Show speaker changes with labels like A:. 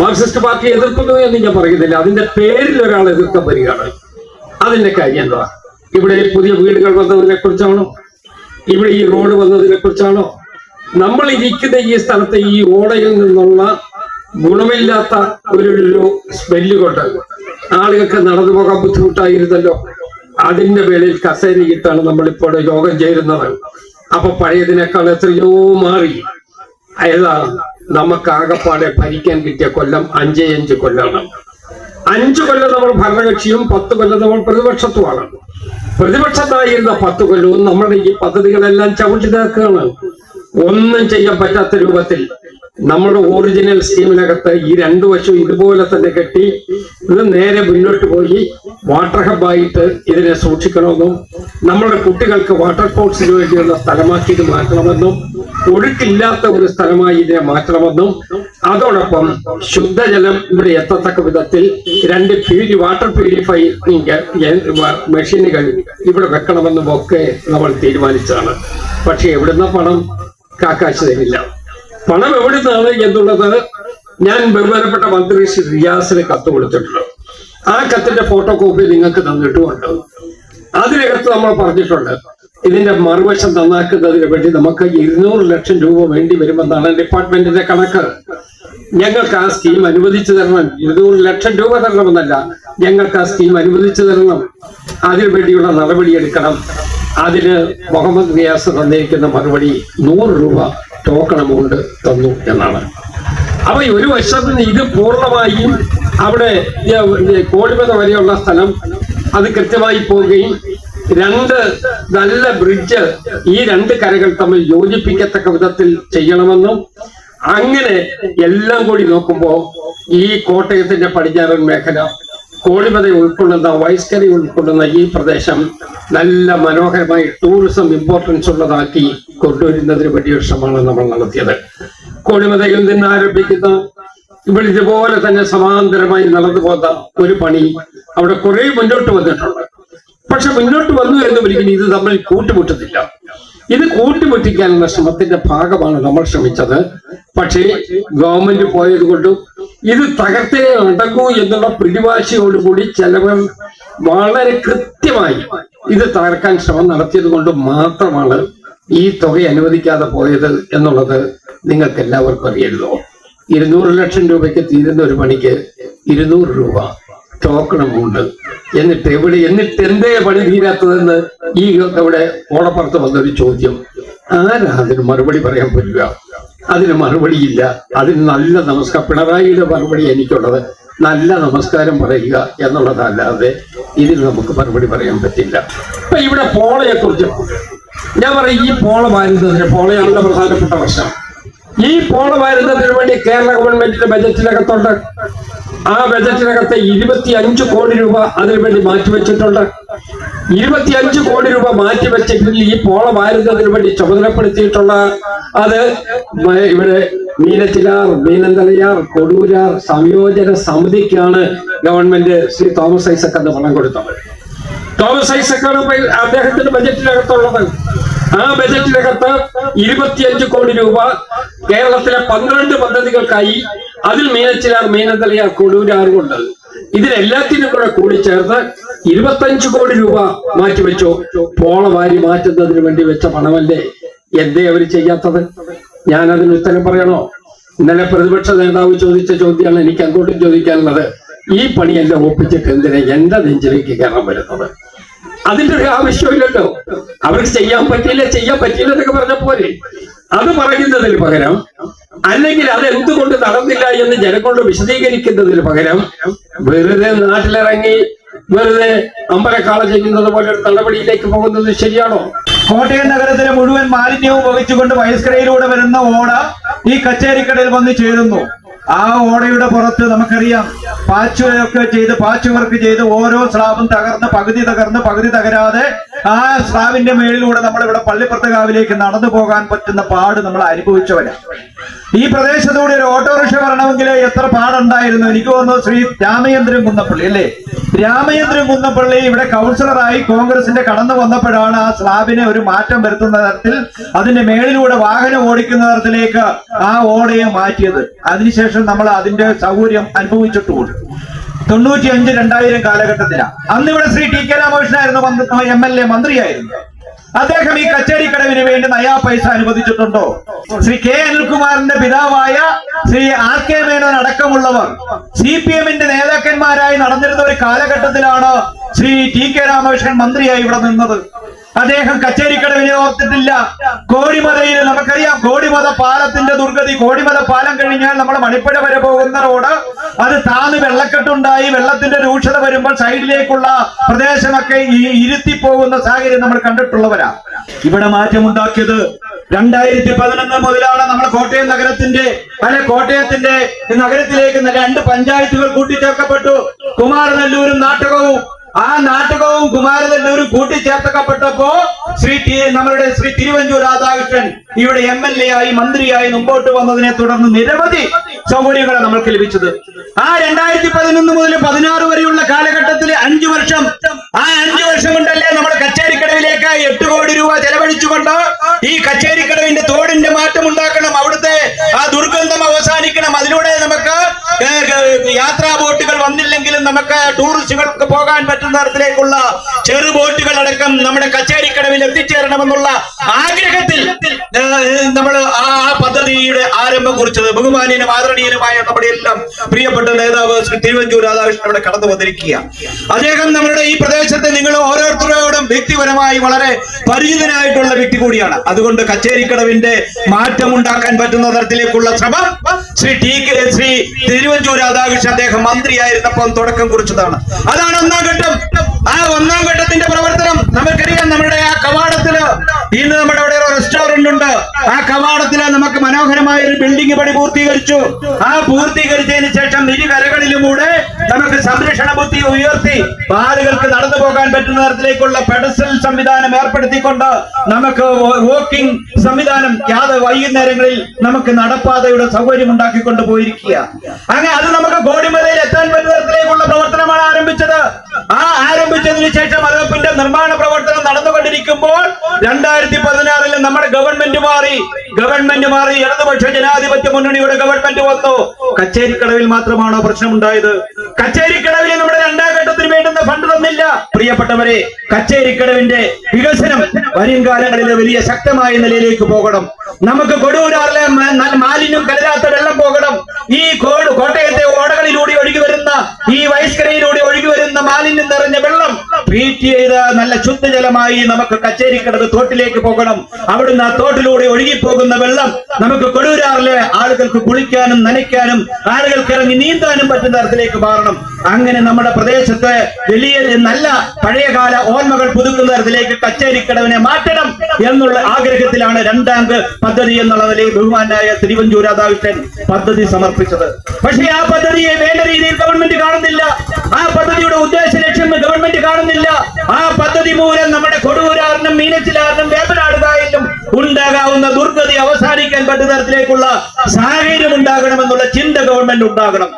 A: Marxist party എതിർക്കുന്നു എന്ന് ഞാൻ പറയുന്നില്ല. അതിന്റെ പേരിൽ ഒരാൾ എതിർക്കാൻ വരികയാണ്. അതിന്റെ കാര്യം എന്താ? ഇവിടെ പുതിയ വീടുകൾ വന്നതിനെ കുറിച്ചാണോ? ഇവിടെ ഈ റോഡ് വന്നതിനെ കുറിച്ചാണോ? നമ്മൾ ഇരിക്കുന്ന ഈ സ്ഥലത്തെ ഈ ഓടയിൽ നിന്നുള്ള ഗുണമില്ലാത്ത ഒരു സ്മെല്ല് കൊണ്ട് ആളുകൾക്ക് നടന്നു പോകാൻ ബുദ്ധിമുട്ടായിരുന്നല്ലോ. അതിന്റെ പേരിൽ കസേരയിട്ടാണ് നമ്മളിപ്പോൾ യോഗം ചേരുന്നത്. അപ്പൊ പഴയതിനേക്കാൾ എത്രയോ മാറി. ഏതാ നമുക്ക് ആകപ്പാടെ ഭരിക്കാൻ കിട്ടിയ കൊല്ലം അഞ്ചേ അഞ്ച് കൊല്ലമാണ് അഞ്ചു കൊല്ലം നമ്മൾ ഭരണകക്ഷിയും പത്ത് കൊല്ലം നമ്മൾ പ്രതിപക്ഷത്തുമാണ്. പ്രതിപക്ഷത്തായിരുന്ന പത്ത് കൊല്ലവും നമ്മുടെ ഈ പദ്ധതികളെല്ലാം ചവിട്ടി തീർക്കുകയാണ്. ഒന്നും ചെയ്യാൻ പറ്റാത്ത രൂപത്തിൽ നമ്മുടെ ഒറിജിനൽ സ്കീമിനകത്ത് ഈ രണ്ടു വശവും ഇതുപോലെ തന്നെ കെട്ടി ഇത് നേരെ മുന്നോട്ട് പോയി വാട്ടർ ഹബ്ബായിട്ട് ഇതിനെ സൂക്ഷിക്കണമെന്നും നമ്മുടെ കുട്ടികൾക്ക് വാട്ടർ സ്പോർട്സിന് വേണ്ടിയുള്ള സ്ഥലമാക്കി ഇത് മാറ്റണമെന്നും ഒഴുക്കില്ലാത്ത ഒരു സ്ഥലമായി ഇതിനെ മാറ്റണമെന്നും അതോടൊപ്പം ശുദ്ധജലം ഇവിടെ എത്തത്തക്ക വിധത്തിൽ രണ്ട് പ്യൂരി വാട്ടർ പ്യൂരിഫൈങ് മെഷീനുകൾ ഇവിടെ വെക്കണമെന്നും ഒക്കെ നമ്മൾ തീരുമാനിച്ചതാണ്. പക്ഷെ എവിടുന്ന പണം കാക്കാശ് തരില്ല. പണം എവിടുന്നാണ് എന്നുള്ളത് ഞാൻ ബഹുമാനപ്പെട്ട മന്ത്രി ശ്രീ റിയാസിന് കത്ത് കൊടുത്തിട്ടുണ്ട്. ആ കത്തിന്റെ ഫോട്ടോ കോപ്പി നിങ്ങൾക്ക് തന്നിട്ടുമുണ്ട്. അതിനകത്ത് നമ്മൾ പറഞ്ഞിട്ടുണ്ട് ഇതിന്റെ മറുവശം നന്നാക്കുന്നതിന് വേണ്ടി നമുക്ക് ഇരുന്നൂറ് ലക്ഷം രൂപ വേണ്ടി വരുമെന്നാണ് ഡിപ്പാർട്ട്മെന്റിന്റെ കണക്ക്. ഞങ്ങൾക്ക് ആ സ്കീം അനുവദിച്ചു തരണം. ഇരുന്നൂറ് ലക്ഷം രൂപ തരണമെന്നല്ല ഞങ്ങൾക്ക് ആ സ്കീം അനുവദിച്ചു തരണം. അതിനു വേണ്ടിയുള്ള നടപടിയെടുക്കണം അതിന് മുഹമ്മദ് റിയാസ് തന്നിരിക്കുന്ന മറുപടി നൂറ് രൂപ ടോക്കൺ എമൗണ്ട് തന്നു എന്നാണ്. അപ്പൊ ഒരു വശത്ത് ഇത് പൂർണമായും അവിടെ കോടിമത വരെയുള്ള സ്ഥലം അത് കൃത്യമായി പോവുകയും രണ്ട് നല്ല ബ്രിഡ്ജ് ഈ രണ്ട് കരകൾ തമ്മിൽ യോജിപ്പിക്കത്തക്ക വിധത്തിൽ ചെയ്യണമെന്നും അങ്ങനെ എല്ലാം കൂടി നോക്കുമ്പോൾ ഈ കോട്ടയത്തിന്റെ പടിഞ്ഞാറൻ മേഖല കോടിമത ഉൾക്കൊള്ളുന്ന വൈസ്കരി ഉൾക്കൊള്ളുന്ന ഈ പ്രദേശം നല്ല മനോഹരമായി ടൂറിസം ഇമ്പോർട്ടൻസ് ഉള്ളതാക്കി കൊണ്ടുവരുന്നതിന് വലിയ ശ്രമമാണ് നമ്മൾ നടത്തിയത്. കോളിമതയിൽ നിന്ന് ആരംഭിക്കുന്ന ഇവിടെ ഇതുപോലെ തന്നെ സമാന്തരമായി നടന്നു പോകുന്ന ഒരു പണി അവിടെ കുറെ മുന്നോട്ട് വന്നിട്ടുണ്ട്. പക്ഷെ മുന്നോട്ട് വന്നു എന്ന് വിളിക്കുന്ന ഇത് നമ്മൾ കൂട്ടുമുട്ടുന്നില്ല. ഇത് കൂട്ടിമുട്ടിക്കാനുള്ള ശ്രമത്തിന്റെ ഭാഗമാണ് നമ്മൾ ശ്രമിച്ചത്. പക്ഷേ ഗവൺമെന്റ് പോയത് കൊണ്ടും ഇത് തകർത്തേ അടങ്ങൂ എന്നുള്ള പിടിവാശിയോടുകൂടി ചിലവർ വളരെ കൃത്യമായി ഇത് തകർക്കാൻ ശ്രമം നടത്തിയത് കൊണ്ട് മാത്രമാണ് ഈ തുക അനുവദിക്കാതെ പോയത് എന്നുള്ളത് നിങ്ങൾക്ക് എല്ലാവർക്കും അറിയല്ലോ ഇരുന്നൂറ് ലക്ഷം രൂപയ്ക്ക് തീരുന്ന ഒരു പണിക്ക് ഇരുന്നൂറ് രൂപ ടോക്കണമുണ്ട് എന്നിട്ട് എവിടെ എന്നിട്ട് എന്തേ പണി തീരാത്തതെന്ന് ഈ ഇവിടെ ഓടപ്പുറത്ത് വന്നൊരു ചോദ്യം. ആരാ അതിന് മറുപടി പറയാൻ പറ്റുക അതിന് മറുപടിയില്ല. അതിന് നല്ല നമസ്കാരം പിണറായിയുടെ മറുപടി എനിക്കുള്ളത്. നല്ല നമസ്കാരം പറയുക എന്നുള്ളതല്ലാതെ ഇതിന് നമുക്ക് മറുപടി പറയാൻ പറ്റില്ല. ഇപ്പൊ ഇവിടെ പോളയെ കുറിച്ച് ഞാൻ പറയും ഈ പോള വാരുന്നതിന് പോളയാണല്ലോ പ്രധാനപ്പെട്ട വർഷം ഈ പോള വരുന്നതിന് വേണ്ടി കേരള ഗവൺമെന്റിന്റെ ബജറ്റിനകത്തുണ്ട് ആ ബജറ്റിനകത്ത് ഇരുപത്തി അഞ്ച് കോടി രൂപ അതിനു വേണ്ടി മാറ്റിവെച്ചിട്ടുണ്ട്. ഇരുപത്തി അഞ്ച് കോടി രൂപ മാറ്റിവെച്ചെങ്കിൽ ഈ പോള വാരുന്നതിന് വേണ്ടി ചുമതലപ്പെടുത്തിയിട്ടുള്ള അത് ഇവിടെ മീനച്ചിലാർ മീനന്തലയാർ കൊടൂരാർ സംയോജന സമിതിക്കാണ് ഗവൺമെന്റ് ശ്രീ തോമസ് ഐസക് എന്ന് പണം കൊടുത്തത്. തോമസ് ഐസക്കാണ് അദ്ദേഹത്തിന്റെ ബജറ്റിനകത്തുള്ളത്. ആ ബജറ്റിനകത്ത് ഇരുപത്തിയഞ്ച് കോടി രൂപ കേരളത്തിലെ പന്ത്രണ്ട് പദ്ധതികൾക്കായി അതിൽ മീനച്ചിലാർ മീനന്തലയാർ കൊണ്ട് ഇതിലെല്ലാത്തിനും കൂടെ കൂടി ചേർത്ത് ഇരുപത്തഞ്ച് കോടി രൂപ മാറ്റിവെച്ചു. പോള വാരി മാറ്റുന്നതിന് വേണ്ടി വെച്ച പണമല്ലേ? എന്തേ അവർ ചെയ്യാത്തത്? ഞാൻ അതിന് ഉത്തരം പറയണോ? ഇന്നലെ പ്രതിപക്ഷ നേതാവ് ചോദിച്ച ചോദ്യമാണ് എനിക്ക് അങ്ങോട്ടും ചോദിക്കാനുള്ളത്. ഈ പണിയെല്ലാം ഒപ്പിച്ചിട്ട് എന്തിനാ എന്റെ നെഞ്ചിലേക്ക് കയറാൻ വരുന്നത്? അതിന്റെ ഒരു ആവശ്യമില്ലല്ലോ. അവർക്ക് ചെയ്യാൻ പറ്റിയില്ല? ചെയ്യാൻ പറ്റിയില്ല എന്നൊക്കെ പറഞ്ഞ പോലെ. അത് പറയുന്നതിന് പകരം അല്ലെങ്കിൽ അത് എന്തുകൊണ്ട് നടന്നില്ല എന്ന് ജനങ്ങളോട് വിശദീകരിക്കുന്നതിന് പകരം വെറുതെ നാട്ടിലിറങ്ങി വെറുതെ അമ്പലക്കാള ചെയ്യുന്നത് പോലെ ഒരു നടപടിയിലേക്ക് പോകുന്നത് ശരിയാണോ?
B: കോട്ടയം നഗരത്തിലെ മുഴുവൻ മാലിന്യവും വഹിച്ചുകൊണ്ട് വയസ്കരയിലൂടെ വരുന്ന ഓട ഈ കച്ചേരിക്കടയിൽ വന്ന് ചേരുന്നു. ആ ഓടയുടെ പുറത്ത് നമുക്കറിയാം പാച്ച് ചെയ്ത് പാച്ച് വർക്ക് ചെയ്ത് ഓരോ സ്ലാബും തകർന്ന് പകുതി തകർന്ന് പകുതി തകരാതെ ആ സ്രാവിന്റെ മേളിലൂടെ നമ്മൾ ഇവിടെ പള്ളിപ്പുറത്തുകാവിലേക്ക് നടന്നു പോകാൻ പറ്റുന്ന പാട് നമ്മൾ അനുഭവിച്ചവരാണ് ഈ പ്രദേശത്തൂടെ ഒരു ഓട്ടോറിക്ഷ വരണമെങ്കിൽ എത്ര പാടുണ്ടായിരുന്നു. എനിക്ക് തോന്നുന്നു ശ്രീ രാമചന്ദ്രൻ കുന്നപ്പള്ളി അല്ലേ? രാമചന്ദ്രൻ കുന്നപ്പള്ളി ഇവിടെ കൗൺസിലറായി കോൺഗ്രസിന്റെ കടന്നു വന്നപ്പോഴാണ് ആ സ്ലാബിനെ ഒരു മാറ്റം വരുത്തുന്ന തരത്തിൽ അതിന്റെ മേളിലൂടെ വാഹനം ഓടിക്കുന്ന തരത്തിലേക്ക് ആ ഓടയെ മാറ്റിയത്. അതിനുശേഷം ശേഷം നമ്മൾ അതിന്റെ സൗകര്യം അനുഭവിച്ചിട്ടുമുണ്ട്. തൊണ്ണൂറ്റി അഞ്ച് രണ്ടായിരം കാലഘട്ടത്തിലാണ് അന്ന് ഇവിടെ ശ്രീ ടി കെ രാമകൃഷ്ണനായിരുന്നു എം എൽ എ മന്ത്രിയായിരുന്നു. അദ്ദേഹം ഈ കച്ചേരി കടവിന് വേണ്ടി നയാ പൈസ അനുവദിച്ചിട്ടുണ്ടോ? ശ്രീ കെ അനിൽകുമാറിന്റെ പിതാവായ ശ്രീ ആർ കെ മേനോൻ അടക്കമുള്ളവർ സി പി എമ്മിന്റെ നേതാക്കന്മാരായി നടന്നിരുന്ന ഒരു കാലഘട്ടത്തിലാണ് ശ്രീ ടി കെ രാമകൃഷ്ണൻ മന്ത്രിയായി ഇവിടെ നിന്നത്. അദ്ദേഹം കച്ചേരിക്കടവിനെ ഓർത്തിട്ടില്ല കോടിമതയിൽ നമുക്കറിയാം കോടിമത പാലത്തിന്റെ ദുർഗതി കോടിമത പാലം കഴിഞ്ഞാൽ നമ്മൾ മണിപ്പുഴ വരെ പോകുന്ന റോഡ്. അത് താന്ന് വെള്ളക്കെട്ടുണ്ടായി വെള്ളത്തിന്റെ രൂക്ഷത വരുമ്പോൾ സൈഡിലേക്കുള്ള പ്രദേശമൊക്കെ ഈ ഇരുത്തി പോകുന്ന സാഹചര്യം നമ്മൾ കണ്ടിട്ടുള്ളവരാ. ഇവിടെ മാറ്റമുണ്ടാക്കിയത് രണ്ടായിരത്തി പതിനൊന്ന് മുതലാണ് നമ്മൾ കോട്ടയം നഗരത്തിന്റെ അല്ലെ കോട്ടയത്തിന്റെ നഗരത്തിലേക്ക് രണ്ട് പഞ്ചായത്തുകൾ കൂട്ടിച്ചേർക്കപ്പെട്ടു. കുമാരനെല്ലൂരും നാട്ടകവും ആ നാട്ടകവും കുമാരതല്ലൂരും കൂട്ടിച്ചേർത്തക്കപ്പെട്ടപ്പോ ശ്രീ നമ്മളുടെ ശ്രീ തിരുവഞ്ചൂർ രാധാകൃഷ്ണൻ ഇവിടെ എം എൽ എ ആയി മന്ത്രിയായി മുമ്പോട്ട് വന്നതിനെ തുടർന്ന് നിരവധി സൗകര്യങ്ങളാണ് നമ്മൾക്ക് ലഭിച്ചത്. ആ രണ്ടായിരത്തി പതിനൊന്ന് മുതൽ പതിനാറ് വരെയുള്ള കാലഘട്ടത്തിൽ അഞ്ചു വർഷം ആ അഞ്ചു വർഷം കൊണ്ടല്ലേ നമ്മുടെ കച്ചേരിക്കടവിലേക്ക് എട്ട് പോകാൻ പറ്റുന്ന തരത്തിലേക്കുള്ള ചെറു ബോട്ടുകൾ അടക്കം നമ്മുടെ കച്ചേരിക്കടവിൽ എത്തിച്ചേരണമെന്നുള്ള ആഗ്രഹത്തിൽ നമ്മൾ ആ പദ്ധതിയുടെ ആരംഭം കുറിച്ചത് ബഹുമാനീയനും ആദരണീയനുമായ നമ്മുടെ എല്ലാം പ്രിയപ്പെട്ട നേതാവ് ശ്രീ തിരുവഞ്ചൂർ രാധാകൃഷ്ണൻ അവിടെ കടന്നു വന്നിരിക്കുക അദ്ദേഹം നമ്മുടെ ഈ പ്രദേശത്തെ നിങ്ങൾ ഓരോരുത്തരോടും വ്യക്തിപരമായി വളരെ പരിചിതനായിട്ടുള്ള വ്യക്തി കൂടിയാണ്. അതുകൊണ്ട് കച്ചേരിക്കടവിന്റെ മാറ്റം ഉണ്ടാക്കാൻ പറ്റുന്ന തരത്തിലേക്കുള്ള ശ്രമം ശ്രീ ടി കെ ശ്രീ തിരുവഞ്ചൂർ രാധാകൃഷ്ണൻ അദ്ദേഹം മന്ത്രിയായിരുന്നപ്പോൾ തുടക്കം കുറിച്ചതാണ്. അതാണ് ഒന്നാം ഘട്ടം. ആ ഒന്നാം ഘട്ടത്തിന്റെ പ്രവർത്തനം നമുക്കറിയാം. നമ്മുടെ ആ കവാടത്തിൽ ഇന്ന് നമ്മുടെ അവിടെ ഒരു റെസ്റ്റോറന്റ് ഉണ്ട്. ആ കവാടത്തിൽ നമുക്ക് മനോഹരമായ ഒരു ബിൽഡിംഗ് പണി പൂർത്തീകരിച്ചു. ആ പൂർത്തീകരിച്ചതിന് ശേഷം ഇരു കരകളിലുമൂടെ നമുക്ക് സംരക്ഷണ ബുദ്ധി ഉയർത്തി ആളുകൾക്ക് നടന്നു പോകാൻ പറ്റുന്ന തരത്തിലേക്കുള്ള പെഡസൽ സംവിധാനം ഏർപ്പെടുത്തിക്കൊണ്ട് നമുക്ക് വോക്കിംഗ് സംവിധാനം യാത വൈകുന്നേരങ്ങളിൽ നമുക്ക് നടപ്പാതയുടെ സൗകര്യം ഉണ്ടാക്കിക്കൊണ്ട് പോയിരിക്കുക അങ്ങനെ അത് നമുക്ക് കോടിമലയിൽ എത്താൻ പറ്റുന്ന തരത്തിലേക്കുള്ള പ്രവർത്തനമാണ് ആരംഭിച്ചത്. ആ ആരംഭിച്ചതിന് ശേഷം അതപ്പിന്റെ നിർമ്മാണ പ്രവർത്തനം നടന്നുകൊണ്ടിരിക്കുമ്പോൾ രണ്ടായിരത്തി പതിനാറിൽ നമ്മുടെ ഗവൺമെന്റ് മാറി. ഗവൺമെന്റ് മാറി. ഇടതുപക്ഷ ജനാധിപത്യ മുന്നണിയുടെ ഗവൺമെന്റ് വന്നു. കച്ചേരിക്കടവിൽ മാത്രമാണോ പ്രശ്നമുണ്ടായത്? കച്ചേരിക്കടവിൽ നമ്മുടെ രണ്ടാം ഘട്ടത്തിന് വേണ്ടുന്ന ഫണ്ട് തന്നില്ല. പ്രിയപ്പെട്ടവരെ കച്ചേരിക്കടവിന്റെ വികസനം വരും കാലങ്ങളിൽ വലിയ ശക്തമായ നിലയിലേക്ക് പോകണം. നമുക്ക് കൊടൂരാറിലെ മാലിന്യം കലരാത്ത വെള്ളം പോകണം ഈ കോട് കോട്ടയത്തെ ഓടകളിലൂടെ ഒഴുകി വരുന്ന ഈ വയസ്കരയിലൂടെ ഒഴുകി വരുന്ന മാലിന്യം നിറഞ്ഞ വെള്ളം ട്രീറ്റ് ചെയ്ത നല്ല ശുദ്ധജലമായി നമുക്ക് കച്ചേരിക്കടവ് തോട്ടിലേക്ക് പോകണം. അവിടുന്ന് ആ തോട്ടിലൂടെ ഒഴുകിപ്പോകുന്ന വെള്ളം നമുക്ക് കൊടൂരാറിലെ ആളുകൾക്ക് കുളിക്കാനും നനയ്ക്കാനും ആളുകൾക്ക് ഇറങ്ങി നീന്താനും പറ്റുന്ന തരത്തിലേക്ക് മാറണം. അങ്ങനെ നമ്മുടെ പ്രദേശത്ത് വലിയ നല്ല പഴയകാല ഓർമ്മകൾ പുതുക്കുന്ന തരത്തിലേക്ക് കച്ചേരിക്കടവിനെ മാറ്റണം എന്നുള്ള ആഗ്രഹത്തിലാണ് രണ്ടാം പദ്ധതി എന്നുള്ള നിലയിൽ ബഹുമാനായ തിരുവഞ്ചൂർ രാധാകൃഷ്ണൻ പദ്ധതി സമർപ്പിച്ചത്. പക്ഷേ ആ പദ്ധതിയെ വേണ്ട രീതിയിൽ ഗവൺമെന്റ് കാണുന്നില്ല. ആ പദ്ധതിയുടെ ഉദ്ദേശ ലക്ഷ്യം ഗവൺമെന്റ് കാണുന്നില്ല. ആ പദ്ധതി മൂലം നമ്മുടെ കൊടുവൂരാറിനും മീനച്ചിലാറിനും വേമ്പനാടുകായലിലും ഉണ്ടാകാവുന്ന ദുർഗതി അവസാനിക്കാൻ പറ്റുന്ന തരത്തിലേക്കുള്ള സാഹചര്യം ഉണ്ടാകണമെന്നുള്ള ചിന്ത ഗവൺമെന്റ് ഉണ്ടാകണം.